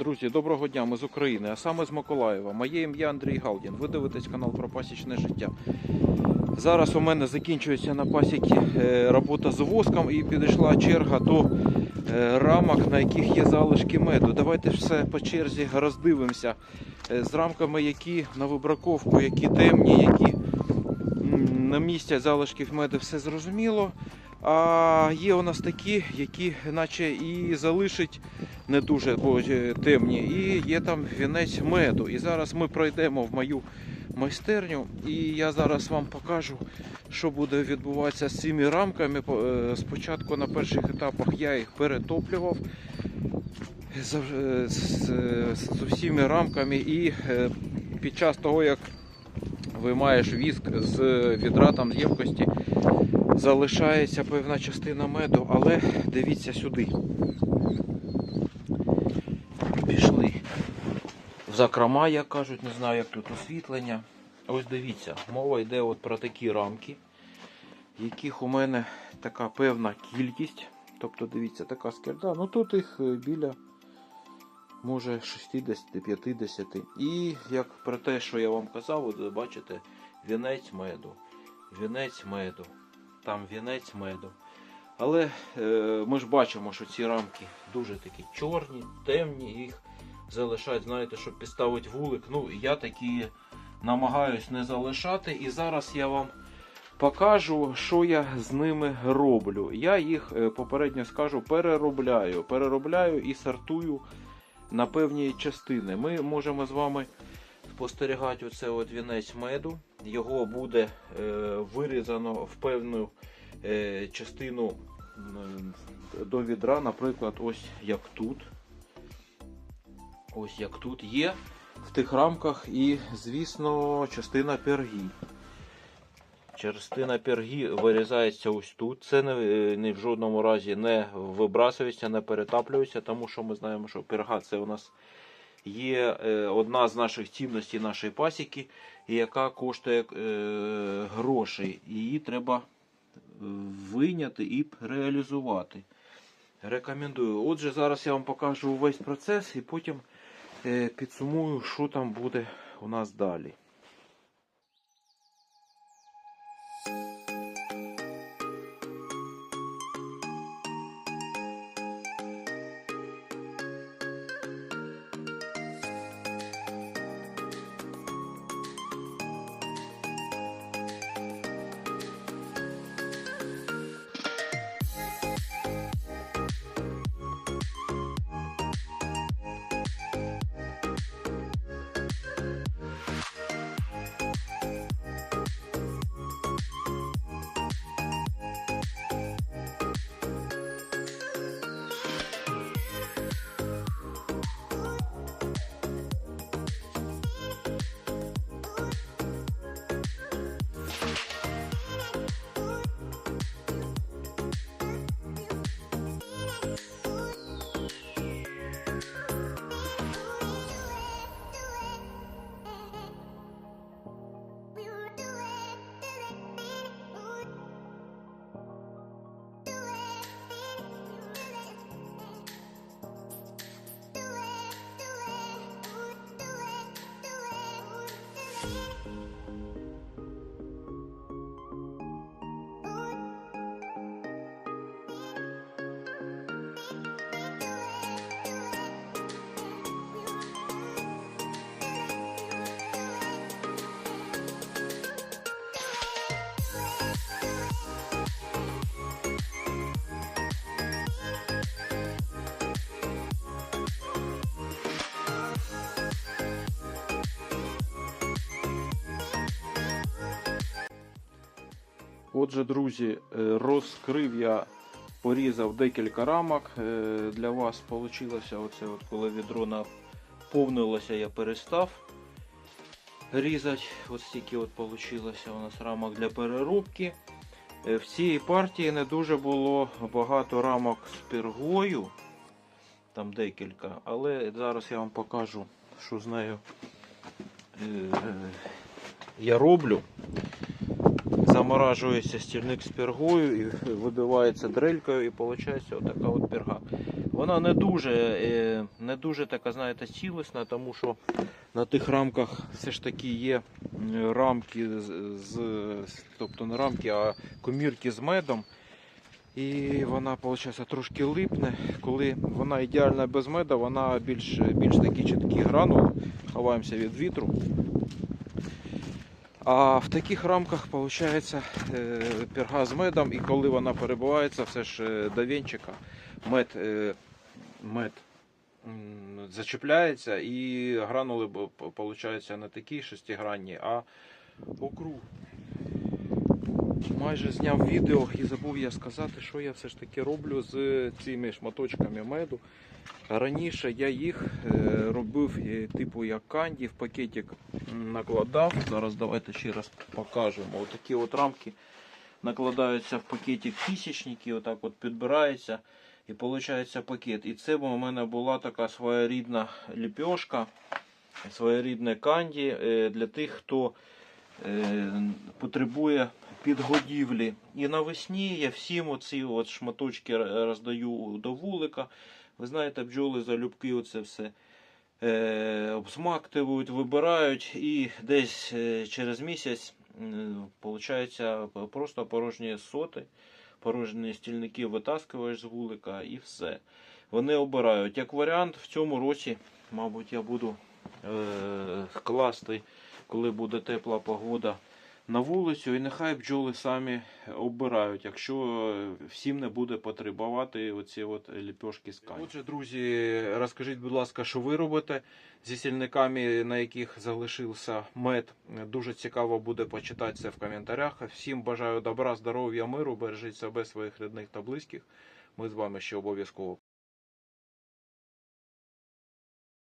Друзі, доброго дня, ми з України, а саме з Миколаєва. Моє ім'я Андрій Галдін. Ви дивитесь канал про пасічне життя. Зараз у мене закінчується на пасіки е, робота з воском і підійшла черга до е, рамок, на яких є залишки меду. Давайте все по черзі роздивимося Е, з рамками, які на вибраковку, які темні, які м, не містять залишків меду, все зрозуміло. А є у нас такі, які наче і залишить не дуже е, темні, і є там вінець меду. І зараз ми пройдемо в мою майстерню, і я зараз вам покажу, що буде відбуватися з цими рамками. Е, Спочатку на перших етапах я їх перетоплював зав- е, з, з усіма рамками, і під час того, як виймаєш віск з відра там з ємкості, залишається певна частина меду, але дивіться сюди. В закрома, як кажуть, не знаю, як тут освітлення. Ось дивіться, мова йде от про такі рамки, яких у мене така певна кількість. Тобто, дивіться, така скерда. Ну тут їх е, біля може 60-50. І як про те, що я вам казав, от бачите, вінець меду. Вінець меду. Там вінець меду. Але е, ми ж бачимо, що ці рамки дуже такі чорні, темні, їх залишають, знаєте, щоб підставити вулик. Ну, я такі намагаюсь не залишати. І зараз я вам покажу, що я з ними роблю. Я їх е, попередньо скажу, переробляю. Переробляю і сортую на певні частини. Ми можемо з вами спостерігати оце от вінець меду. Його буде е, вирізано в певну е, частину до відра, наприклад, ось як тут. Ось як тут є в тих рамках і, звісно, частина пергі. Частина пергі вирізається ось тут. Це не, не в жодному разі не вибрасується, не перетаплюється, тому що ми знаємо, що перга це у нас є е, одна з наших цінностей нашої пасіки, яка коштує е, грошей. Її треба вийняти і реалізувати. Рекомендую. Отже, зараз я вам покажу весь процес і потім підсумую, що там буде у нас далі. Bye. Отже, друзі, е, розкрив я, порізав декілька рамок. Е, Для вас вийшло оце, от, коли відро наповнилося, я перестав різати. Ось стільки от вийшло у нас рамок для переробки. Е, В цій партії не дуже було багато рамок з пергою. Там декілька, але зараз я вам покажу, що з нею я роблю. За заморажується стільник з пергою і вибивається дрелькою, і виходить отака от перга. Вона не дуже, е, не дуже така, знаєте, цілісна, тому що на тих рамках все ж таки є рамки, з, з- тобто не рамки, а комірки з медом. І вона, виходить, трошки липне. Коли вона ідеальна без меда, вона більш, більш такі чіткі гранули. Ховаємося від вітру. А в таких рамках виходить перга з медом, і коли вона перебувається, все ж е, до венчика мед, е, мед зачіпляється і гранули виходить не такі шестигранні, а округ. Майже зняв відео і забув я сказати, що я все ж таки роблю з цими шматочками меду. Раніше я їх е, робив е, типу як канді, в пакетик накладав. Зараз давайте ще раз покажемо. Отакі от рамки накладаються в пакетик тисячники, отак от підбирається і виходить пакет. І це у мене була така своєрідна ліпьошка, своєрідне канді е, для тих, хто потребує підгодівлі. І навесні я всім оці от шматочки роздаю до вулика. Ви знаєте, бджоли залюбки оце все е, обсмактують, вибирають і десь е, через місяць виходить просто порожні соти, порожні стільники витаскуєш з вулика і все. Вони обирають. Як варіант, в цьому році, мабуть, я буду е, класти, коли буде тепла погода на вулицю, і нехай бджоли самі обирають, якщо е, всім не буде потребувати оці от ліпешки з кані. Отже, друзі, розкажіть, будь ласка, що ви робите зі сільниками, на яких залишився мед. Дуже цікаво буде почитати це в коментарях. Всім бажаю добра, здоров'я, миру, бережіть себе, своїх рідних та близьких. Ми з вами ще обов'язково